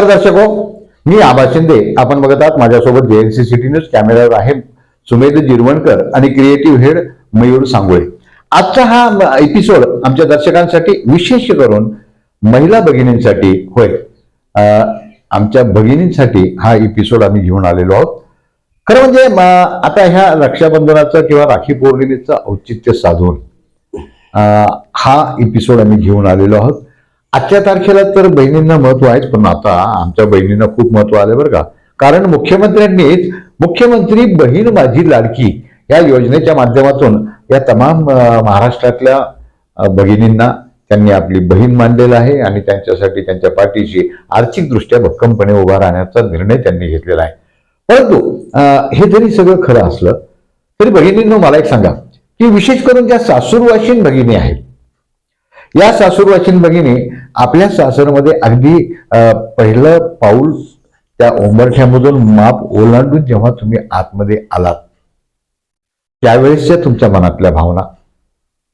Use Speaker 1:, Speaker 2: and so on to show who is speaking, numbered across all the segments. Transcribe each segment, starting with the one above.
Speaker 1: नमस्कार दर्शक हो. मी आभा शिंदे. आपण बघत आहात माझ्यासोबत जेएनसी सिटी न्यूज कॅमेरावर आहे सुमेध जिरवणकर आणि क्रिएटिव्ह हेड मयूर सांगोळे. आजचा हा एपिसोड आमच्या दर्शकांसाठी विशेष करून महिला भगिनींसाठी होय. आमच्या भगिनींसाठी हा एपिसोड आम्ही घेऊन आलेलो आहोत. खरं म्हणजे आता ह्या रक्षाबंधनाचं किंवा राखी पौर्णिमेचं औचित्य साधून हा एपिसोड आम्ही घेऊन आलेलो आहोत. आजच्या तारखेला तर बहिणींना महत्त्व आहेच पण आता आमच्या बहिणींना खूप महत्त्व आलं बरं का. कारण मुख्यमंत्र्यांनीच मुख्यमंत्री बहीण माझी लाडकी या योजनेच्या माध्यमातून या तमाम महाराष्ट्रातल्या भगिनींना त्यांनी आपली बहीण मानलेलं आहे आणि त्यांच्यासाठी त्यांच्या पाठीशी आर्थिकदृष्ट्या भक्कमपणे उभा राहण्याचा निर्णय त्यांनी घेतलेला आहे. परंतु हे जरी सगळं खरं असलं तरी भगिनींनो मला एक सांगा की विशेष करून ज्या सासूरवाशीन भगिनी आहेत या सासूरवाशीन भगिनी आपल्या सासरमध्ये अगदी पहिलं पाऊल त्या उंबरठ्यामधून माप ओलांडून जेव्हा तुम्ही आतमध्ये आलात त्यावेळेसच्या तुमच्या मनातल्या भावना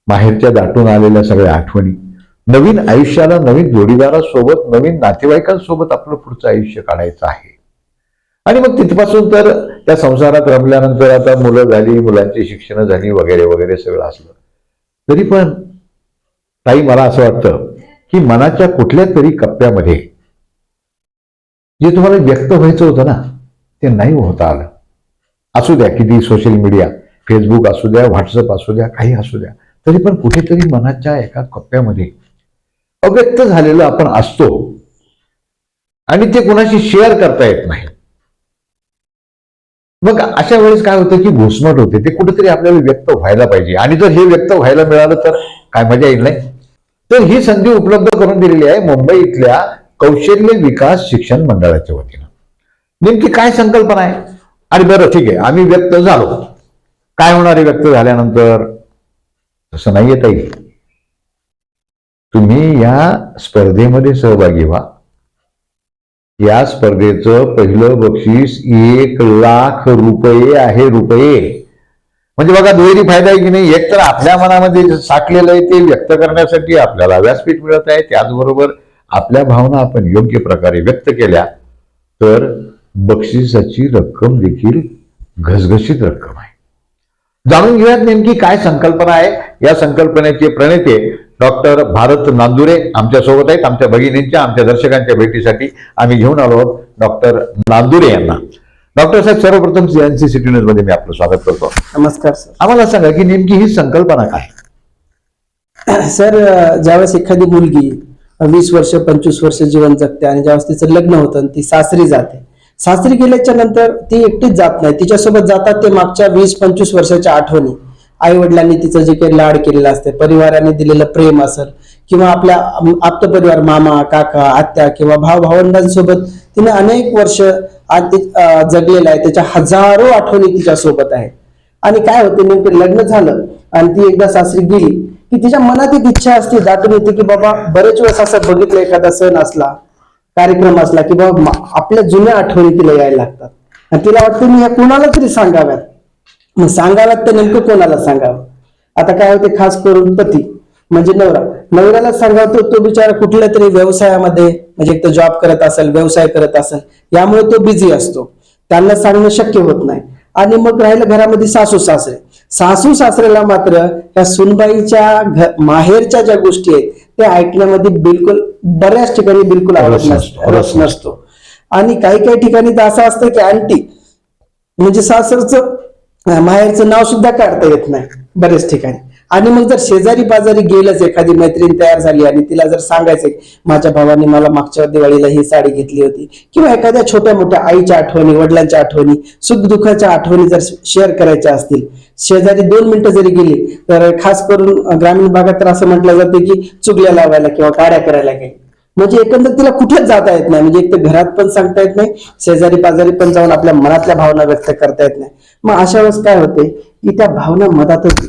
Speaker 1: माहेरच्या दाटून आलेल्या सगळ्या आठवणी नवीन आयुष्याला नवीन जोडीदारासोबत नवीन नातेवाईकांसोबत आपलं पुढचं आयुष्य काढायचं आहे. आणि मग तिथपासून तर त्या संसारात रमल्यानंतर आता मुलं झाली मुलांची शिक्षण झाली वगैरे वगैरे सगळं असलं. तरी पण ताई मला असं वाटतं की मनाच्या कुठल्या तरी कप्प्यामध्ये जे तुम्हाला व्यक्त व्हायचं होतं ना ते नाही होता आलं. असू द्या किती सोशल मीडिया फेसबुक असू द्या व्हॉट्सअप असू द्या काही असू द्या तरी पण कुठेतरी मनाच्या एका कप्प्यामध्ये अव्यक्त झालेलं आपण असतो आणि ते कुणाशी शेअर करता येत नाही. मग अशा वेळेस काय होतं की घुसमट होते ते कुठेतरी आपल्याला व्यक्त व्हायला पाहिजे. आणि जर हे व्यक्त व्हायला मिळालं तर काय मजा येईल नाही? तर ही संधी उपलब्ध करून दिलेली आहे मुंबई इथल्या कौशल्य विकास शिक्षण मंडळाच्या वतीनं. नेमकी काय संकल्पना आहे? आणि बरं ठीक आहे आम्ही व्यक्त झालो. काय होणार आहे व्यक्त झाल्यानंतर? तसं नाही येता येईल तुम्ही या स्पर्धेमध्ये सहभागी व्हा. या स्पर्धेचं पहिलं बक्षीस एक लाख रुपये आहे रुपये. म्हणजे बघा दुहेरी फायदा आहे की नाही? एक तर आपल्या मनामध्ये साठलेलं आहे ते व्यक्त करण्यासाठी आपल्याला व्यासपीठ मिळत आहे. त्याचबरोबर आपल्या भावना आपण योग्य प्रकारे व्यक्त केल्या तर बक्षिसाची रक्कम देखील घसघशीत रक्कम आहे. जाणून घेऊयात नेमकी काय संकल्पना आहे. या संकल्पनेचे प्रणेते डॉक्टर भारत नांदुरे आमच्यासोबत आहेत. आमच्या भगिनींच्या आमच्या दर्शकांच्या भेटीसाठी आम्ही घेऊन आलो आहोत डॉक्टर नांदुरे यांना. डॉक्टर साहेब सर्वप्रथम सीएनसी सिटी न्यूजमध्ये मी आपलं स्वागत करतो.
Speaker 2: नमस्कार सर.
Speaker 1: आम्हाला सांगा की नेमकी ही संकल्पना काय?
Speaker 2: सर ज्यावेळेस एखादी मुलगी वीस वर्ष पंचवीस वर्ष जीवन जगते आणि ज्यावेळेस तिचं लग्न होतं आणि ती सासरी जाते सासरी गेल्याच्यानंतर ती एकटीच जात नाही. तिच्यासोबत जातात ते मागच्या वीस पंचवीस वर्षाच्या आठवणी. आई वडिलांनी तिचं जे काही लाड केलेलं असते परिवाराने दिलेलं प्रेम असेल किंवा आपल्या आप्त परिवार मामा काका आत्या किंवा भाव भावंडांसोबत तिने अनेक वर्ष आज ती, जगलेलं आहे. त्याच्या हजारो आठवणी तिच्या सोबत आहेत. आणि काय होते नेमके लग्न झालं आणि ती एकदा सासरी गेली की तिच्या मनात एक इच्छा असते दाटून येते की बाबा बरेच वेळेस असं बघितलं एखादा सण असला कार्यक्रम असला की बाबा आपल्या जुन्या आठवणी तिला यायला लागतात. आणि तिला वाटतं मी ह्या कोणाला तरी सांगाव्यात? मग सांगाव्यात तर नेमकं कोणाला सांगावं? आता काय होते खास करून पती. म्हणजे नवरा. नवऱ्याला सांगावं तो बिचारा कुठल्या तरी व्यवसायामध्ये म्हणजे एक तर जॉब करत असेल व्यवसाय करत असेल यामुळे तो बिझी असतो. त्यांना सांगणं शक्य होत नाही. आणि मग राहिलं घरामध्ये सासू सासरे. सासू सासऱ्याला मात्र या सुनबाईच्या माहेरच्या ज्या गोष्टी आहेत त्या ऐकण्यामध्ये बिलकुल बऱ्याच ठिकाणी बिलकुल आवडत
Speaker 1: रस नसतो,
Speaker 2: आणि काही काही ठिकाणी तर असं असतं की आंटी म्हणजे सासरचं माहेरचं नाव सुद्धा काढता येत नाही बरेच ठिकाणी. आणि मग जर शेजारी बाजारी गेलंच एखादी मैत्रीण तयार झाली आणि तिला जर सांगायचं माझ्या भावाने मला मागच्या दिवाळीला ही साडी घेतली होती. किंवा एखाद्या छोट्या मोठ्या आईच्या आठवणी वडिलांच्या आठवणी सुखदुःखाच्या आठवणी जर शेअर करायच्या असतील शेजारी दोन मिनिटं जरी गेली तर खास करून ग्रामीण भागात तर असं म्हटलं जातं की चुगल्या लावायला किंवा काड्या करायला काही म्हणजे एकंदर तिला कुठेच जाता येत नाही. म्हणजे एक तर घरात पण सांगता येत नाही शेजारी पाजारी पण जाऊन आपल्या मनातल्या भावना व्यक्त करता येत नाही. मग अशा वेळेस काय होते? की त्या भावना मनातच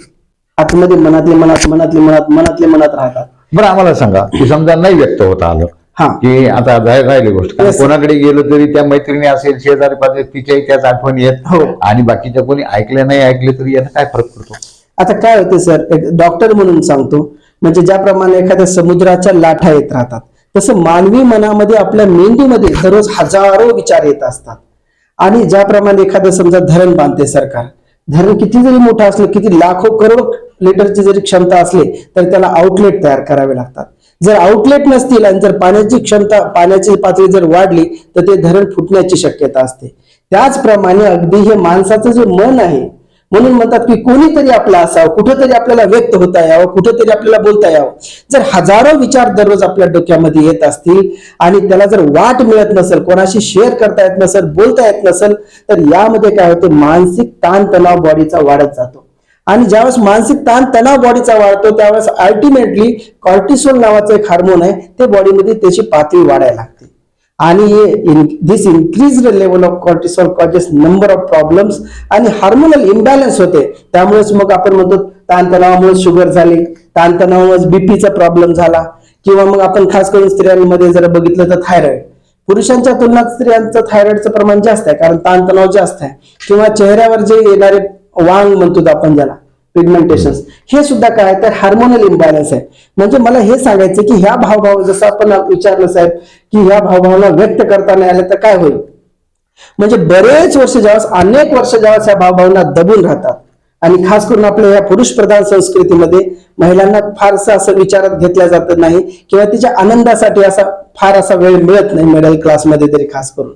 Speaker 2: आतमध्ये मनातले मनात मनातले मनात मनातले मनात राहतात.
Speaker 1: बरं आम्हाला सांगा की समजा नाही व्यक्त होता आलं
Speaker 2: हा.
Speaker 1: की आता राह- राहिली गोष्ट कारण
Speaker 2: Yes.
Speaker 1: कोणाकडे गेलो तरी त्या मैत्रिणी असेल शेजारी पाजारी तिच्याही त्याच आठवणी आहेत.
Speaker 2: हो.
Speaker 1: आणि बाकीच्या कोणी ऐकल्या नाही ऐकले तरी यानं काय फरक पडतो?
Speaker 2: आता काय होते सर एक डॉक्टर म्हणून सांगतो म्हणजे ज्याप्रमाणे एखाद्या समुद्राच्या लाटा येत राहतात तसं मानवी मनामध्ये आपल्या मेंदूमध्ये दररोज हजारो विचार येत असतात. आणि ज्याप्रमाणे एखादं समजा धरण बांधते सरकार धरण किती जरी मोठं असलं किती लाखो करोड लिटरची जरी क्षमता असली तर त्याला आउटलेट तयार करावे लागतात. जर आउटलेट नसतील आणि जर पाण्याची क्षमता पाण्याची पातळी जर वाढली तर ते धरण फुटण्याची शक्यता असते. त्याचप्रमाणे अगदी हे माणसाचं जे मन आहे म्हणून म्हणतात की कोणीतरी आपला असावं कुठेतरी आपल्याला व्यक्त होता यावं कुठेतरी आपल्याला बोलता यावं. जर हजारो विचार दररोज आपल्या डोक्यामध्ये येत असतील आणि त्याला जर वाट मिळत नसेल कोणाशी शेअर करता येत नसेल बोलता येत नसेल तर यामध्ये काय होतं मानसिक ताणतणाव बॉडीचा वाढत जातो. आणि ज्यावेळेस मानसिक ताण तणाव बॉडीचा वाढतो त्यावेळेस अल्टिमेटली कॉर्टिसोल नावाचं एक हार्मोन आहे ते बॉडीमध्ये त्याची पातळी वाढायला लागते. आणि this increase level of cortisol causes number of problems आणि हार्मोनल इम्बॅलन्स होते. त्यामुळेच मग आपण म्हणतो ताणतणावामुळे शुगर झाली ताणतणावामुळे बीपीचा प्रॉब्लेम झाला किंवा मग आपण खास करून स्त्रियांमध्ये जर बघितलं तर थायरॉइड पुरुषांच्या तुलनात स्त्रियांचं थायरॉइडचं प्रमाण जास्त आहे कारण ताणतणाव जास्त आहे. किंवा चेहऱ्यावर जे येणारे वांग म्हणतो आपण ज्याला पिगमेंटेशन हे सुद्धा काय तर हार्मोनल इम्बॅलन्स आहे. म्हणजे मला हे सांगायचं की ह्या भावभाव जसं आपण विचारलं साहेब की ह्या भावभावना व्यक्त करता नाही आल्या तर काय होईल? म्हणजे बरेच वर्ष जेव्हा अनेक वर्ष जेव्हा ह्या भावभावना दबून राहतात आणि खास करून आपल्या या पुरुष प्रधान संस्कृतीमध्ये महिलांना फारसं असं विचारात घेतल्या जात नाही किंवा तिच्या आनंदासाठी असा फार असा वेळ मिळत नाही मिडल क्लासमध्ये तरी खास करून.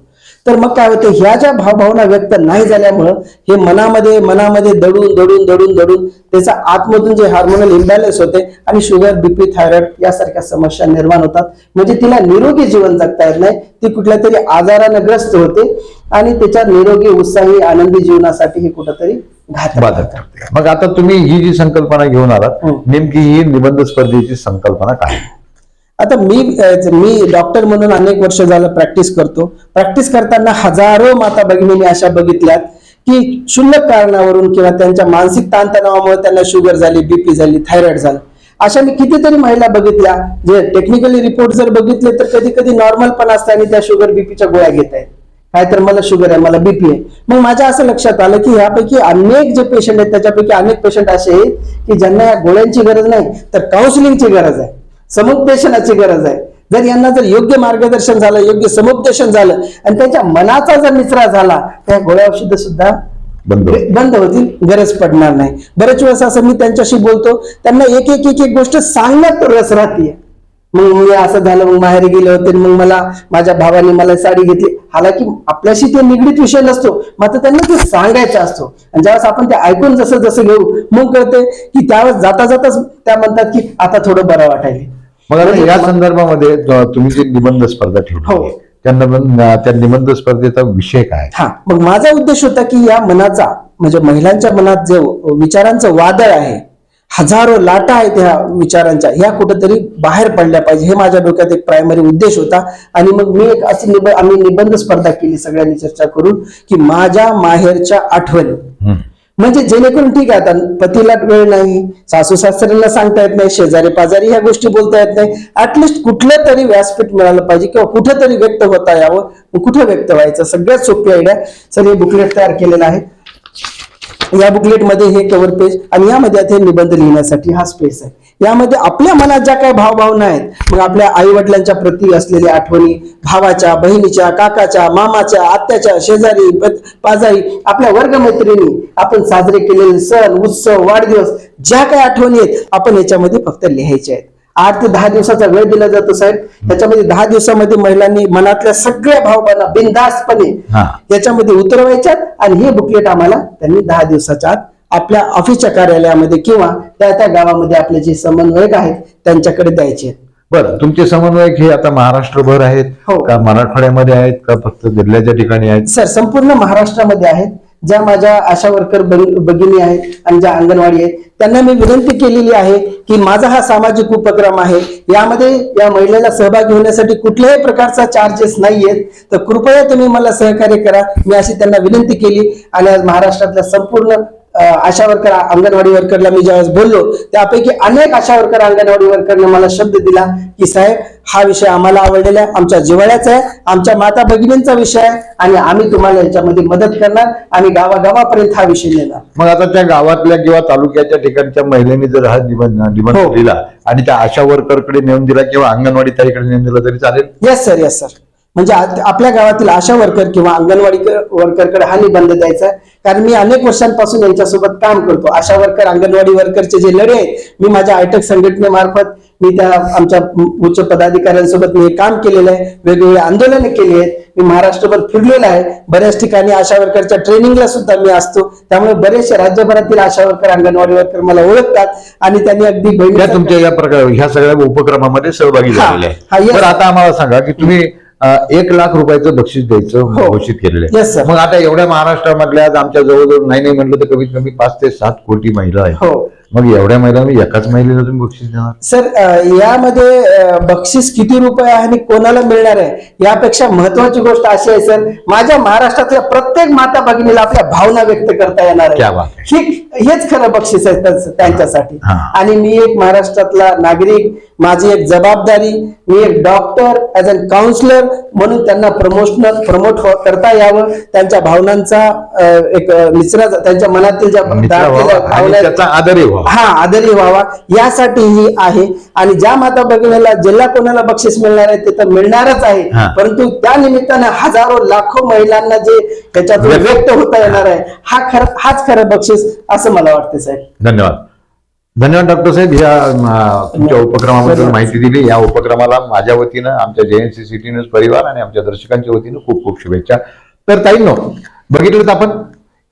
Speaker 2: तर मग काय होतं ह्या ज्या भावभावना व्यक्त नाही झाल्यामुळं हे मनामध्ये मनामध्ये दडून दडून दडून दडून त्याचा आतमधून जे हार्मोनल इम्बॅलन्स होते आणि शुगर बीपी थायरॉइड यासारख्या समस्या निर्माण होतात. म्हणजे तिला निरोगी जीवन जगता येत नाही. ती कुठल्या तरी आजारानं ग्रस्त होते आणि त्याच्या निरोगी उत्साही आनंदी जीवनासाठी हे कुठंतरी घातक
Speaker 1: मग आता तुम्ही ही जी संकल्पना घेऊन आलात. नेमकी ही निबंध स्पर्धेची संकल्पना काय
Speaker 2: आता मी मी डॉक्टर म्हणून अनेक वर्ष झालं प्रॅक्टिस करतो. प्रॅक्टिस करताना हजारो माता भगिनींनी अशा बघितल्यात की क्षुल्लक कारणावरून किंवा त्यांच्या मानसिक ताणतणावामुळे त्यांना शुगर झाली बीपी झाली थायरॉइड झालं. अशा मी कितीतरी महिला बघितल्या जे टेक्निकली रिपोर्ट जर बघितले तर कधी कधी नॉर्मल पण असतात आणि त्या शुगर बीपीच्या गोळ्या घेत आहेत. काय तर मला शुगर आहे मला बीपी आहे. मग माझ्या असं लक्षात आलं की ह्यापैकी अनेक जे पेशंट आहेत त्याच्यापैकी अनेक पेशंट असे आहेत की ज्यांना या गोळ्यांची गरज नाही तर काउन्सिलिंगची गरज आहे. समुपदेशनाची गरज आहे. जर यांना जर योग्य मार्गदर्शन झालं योग्य समुपदेशन झालं आणि त्यांच्या मनाचा जर निचरा झाला त्या गोळ्या औषध सुद्धा
Speaker 1: बंद
Speaker 2: होतील. गरज पडणार नाही. बरेच वेळेस असं मी त्यांच्याशी बोलतो त्यांना एक एक एक एक गोष्ट सांगण्यात रस राहते. मग मी असं झालं मग बाहेर गेले होते मग मला माझ्या भावाने मला साडी घेतली. हालाकी आपल्याशी ते निगडीत विषय नसतो मात्र त्यांना ते सांगायचा असतो. आणि ज्यावेळेस आपण ते ऐकून जसं जसं घेऊ मग कळते की त्यावेळेस जाता जाताच त्या म्हणतात की आता थोडं बरं वाटायले
Speaker 1: मग आता
Speaker 2: म्हणजे
Speaker 1: या संदर्भामध्ये तुम्ही जे निबंध स्पर्धा ठेवली
Speaker 2: हो.
Speaker 1: त्या निबंध त्या निबंध स्पर्धेचा विषय काय
Speaker 2: हा मग माझा उद्देश होता की या मनाचा म्हणजे महिलांच्या मनात जे विचारांचं वादळ आहे हजारो लाटा आहेत ह्या विचारांच्या ह्या कुठेतरी बाहेर पडल्या पाहिजे हे माझ्या डोक्यात एक प्रायमरी उद्देश होता आणि मग मी एक अशी निब आम्ही निबंध स्पर्धा केली सगळ्यांनी चर्चा करून की माझ्या माहेरच्या आठवणी. म्हणजे जेणेकरून ठीक आहे आता पतीला वेळ नाही सासू सासऱ्यांना सांगता येत नाही शेजारी पाजारी ह्या गोष्टी बोलता येत नाही. ऍटलिस्ट कुठलं तरी व्यासपीठ मिळालं पाहिजे किंवा कुठं तरी व्यक्त होता यावं कुठं व्यक्त व्हायचं सगळ्यात सोपी आयडिया सर हे बुकलेट तयार केलेलं आहे. या बुकलेटमध्ये हे कव्हर पेज आणि यामध्ये आता निबंध लिहिण्यासाठी हा स्पेस आहे. यामध्ये आपल्या मनात ज्या काही भावभावना आहेत मग आपल्या आई वडिलांच्या प्रती असलेल्या आठवणी भावाच्या बहिणीच्या काकाच्या मामाच्या आत्याच्या शेजारी पाजारी आपल्या वर्गमैत्रिणी आपण साजरे केलेले सण उत्सव वाढदिवस ज्या काही आठवणी आहेत आपण याच्यामध्ये फक्त लिहायच्या आहेत. आठ ते दहा दिवसाचा वेळ दिला जातो साहेब त्याच्यामध्ये दहा दिवसामध्ये महिलांनी मनातल्या सगळ्या भावभावना बिनधास्तपणे
Speaker 1: हा.
Speaker 2: याच्यामध्ये उतरवायच्यात आणि हे बुकलेट आम्हाला त्यांनी दहा दिवसाच्या आत आपल्या ऑफिसच्या कार्यालयामध्ये किंवा त्या त्या गावामध्ये आपले जे समन्वयक आहेत त्यांच्याकडे द्यायचे.
Speaker 1: बरं तुमचे समन्वयक हे आता महाराष्ट्रभर आहेत
Speaker 2: हो.
Speaker 1: का मराठवाड्यामध्ये आहेत का फक्त जिल्ह्याच्या ठिकाणी आहेत
Speaker 2: सर संपूर्ण महाराष्ट्रामध्ये आहेत ज्या माझ्या आशा वर्कर भगिनी आहेत आणि ज्या अंगणवाडी आहेत त्यांना मी विनंती केलेली आहे की माझा हा सामाजिक उपक्रम आहे. यामध्ये या महिलेला सहभागी होण्यासाठी कुठल्याही प्रकारचा चार्जेस नाहीयेत. तर कृपया तुम्ही मला सहकार्य करा. मी अशी त्यांना विनंती केली आणि आज महाराष्ट्रातल्या संपूर्ण आशा वर्कर अंगणवाडी वर्करला मी ज्यावेळेस बोललो त्यापैकी अनेक आशा वर्कर अंगणवाडी वर्करने मला शब्द दिला की साहेब हा विषय आम्हाला आवडलेला आहे आमच्या जिव्हाळ्याचा आहे आमच्या माता भगिनींचा विषय आहे आणि आम्ही तुम्हाला याच्यामध्ये मदत करणार आणि गावागावापर्यंत हा विषय नेणार.
Speaker 1: मग आता त्या गावातल्या किंवा तालुक्याच्या ठिकाणच्या महिलेने जर हा निबंध निबंध
Speaker 2: हो.
Speaker 1: दिला आणि त्या आशा वर्करकडे नेऊन दिला किंवा अंगणवाडी ताईकडे नेऊन दिला तरी चालेल?
Speaker 2: येस सर येस सर म्हणजे आपल्या गावातील आशा वर्कर किंवा अंगणवाडी वर्करकडे हा निबंध द्यायचा आहे. कारण मी अनेक वर्षांपासून यांच्यासोबत काम करतो. आशा वर्कर अंगणवाडी वर्करचे जे लढे आहेत मी माझ्या आयटक संघटनेमार्फत मी त्या आमच्या उच्च पदाधिकाऱ्यांसोबत मी काम केलेलं आहे. वेगवेगळे आंदोलने केली आहेत. मी महाराष्ट्रभर फिरलेला आहे. बऱ्याच ठिकाणी आशा वर्करच्या ट्रेनिंगला सुद्धा मी असतो. त्यामुळे बरेचसे राज्यभरातील आशा वर्कर अंगणवाडी वर्कर मला ओळखतात आणि त्यांनी अगदी
Speaker 1: तुमच्या या प्रकार ह्या सगळ्या उपक्रमामध्ये सहभागी झालेले आहे. आता आम्हाला सांगा की तुम्ही एक लाख रुपयाचं बक्षीस द्यायचं
Speaker 2: हो.
Speaker 1: घोषित केलेलं आहे. मग आता एवढ्या महाराष्ट्रामधल्या आज आमच्या जवळजवळ नाही नाही म्हटलं तर कमीत कमी पाच ते सात कोटी महिला आहेत
Speaker 2: हो
Speaker 1: मग एवढ्या महिलांना एकाच महिलेला तुम्ही बक्षीस देणार?
Speaker 2: सर यामध्ये बक्षीस किती रुपये आहे आणि कोणाला मिळणार आहे? यापेक्षा महत्वाची गोष्ट अशी आहे सर माझ्या महाराष्ट्रातल्या प्रत्येक माता भगिनीला आपल्या भावना व्यक्त करता येणार आहे. ही हेच खरं बक्षीस आहे त्याच- त्यांच्यासाठी.
Speaker 1: हा.
Speaker 2: आणि मी एक महाराष्ट्रातला नागरिक माझी एक जबाबदारी मी एक डॉक्टर ऍज अन काउन्सिलर म्हणून त्यांना प्रमोशनल प्रमोट करता यावं. त्यांच्या भावनांचा एक निचरा त्यांच्या मनातील ज्या भावना
Speaker 1: आदरही व्हावा
Speaker 2: हा आदरी व्हावा यासाठी ही आहे. आणि ज्या माता भगिनीला ज्याला कोणाला बक्षीस मिळणार आहे ते तर मिळणारच आहे.
Speaker 1: हा.
Speaker 2: परंतु त्या निमित्तानं हजारो लाखो महिलांना जे त्याच्यातून
Speaker 1: व्यक्त-
Speaker 2: व्यक्त होता येणार आहे हा खर हाच खरं बक्षीस असं मला वाटतं साहेब.
Speaker 1: धन्यवाद. धन्यवाद डॉक्टर साहेब. या तुमच्या उपक्रमाबद्दल. माहिती दिली. या उपक्रमाला माझ्या वतीनं आमच्या जेएनसी सिटी न्यूज परिवार आणि आमच्या दर्शकांच्या वतीनं खूप खूप शुभेच्छा. तर ताईंनो बघितलं तर आपण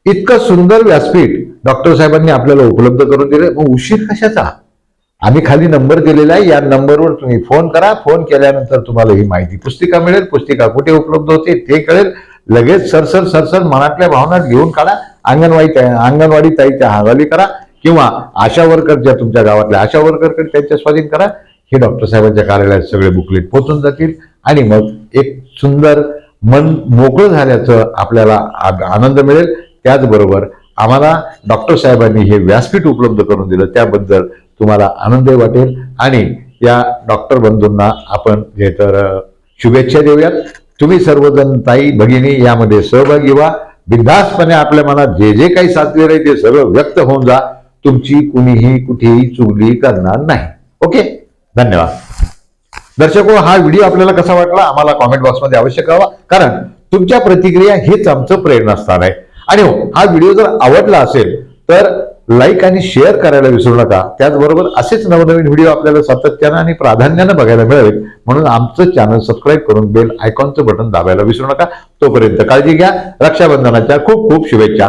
Speaker 1: इतकं सुंदर व्यासपीठ डॉक्टर साहेबांनी आपल्याला उपलब्ध करून दिले. मग उशीर कशाचा? आम्ही खाली नंबर दिलेला आहे. या नंबरवर तुम्ही फोन करा. फोन केल्यानंतर तुम्हाला ही माहिती पुस्तिका मिळेल. पुस्तिका कुठे उपलब्ध होते ते कळेल. लगेच सरसर सरसर मनातल्या भावना घेऊन काढा. अंगणवाडी अंगणवाडी ताईच्या हवाली करा किंवा आशा वर्कर ज्या तुमच्या गावातल्या आशा वर्करकडे त्यांच्या स्वाधीन करा. हे डॉक्टर साहेबांच्या कार्यालयात सगळे बुकलेट पोचून जातील. आणि मग एक सुंदर मन मोकळं झाल्याचं आपल्याला आनंद मिळेल. त्याचबरोबर आम्हाला डॉक्टर साहेबांनी हे व्यासपीठ उपलब्ध करून दिलं त्याबद्दल तुम्हाला आनंदही वाटेल. आणि या डॉक्टर बंधूंना आपण हे तर शुभेच्छा देऊयात. तुम्ही सर्वजण ताई भगिनी यामध्ये सहभागी व्हा. बिनधास्तपणे आपल्या मनात जे जे काही साचलेलं आहे ते सगळं व्यक्त होऊन जा. तुमची कुणीही कुठेही चुगली करणार नाही. ओके? धन्यवाद. दर्शको हा व्हिडिओ आपल्याला कसा वाटला? आम्हाला कॉमेंट बॉक्समध्ये अवश्य कळवा. कारण तुमच्या प्रतिक्रिया हेच आमचं प्रेरणास्थान आहे. आणि हो हा व्हिडिओ जर आवडला असेल तर लाईक आणि शेअर करायला विसरू नका. त्याचबरोबर असेच नवनवीन व्हिडिओ आपल्याला सातत्यानं आणि प्राधान्यानं बघायला मिळावेत म्हणून आमचं चॅनल सबस्क्राईब करून बेल आयकॉनचं बटन दाबायला विसरू नका. तोपर्यंत काळजी घ्या. रक्षाबंधनाच्या खूप खूप शुभेच्छा.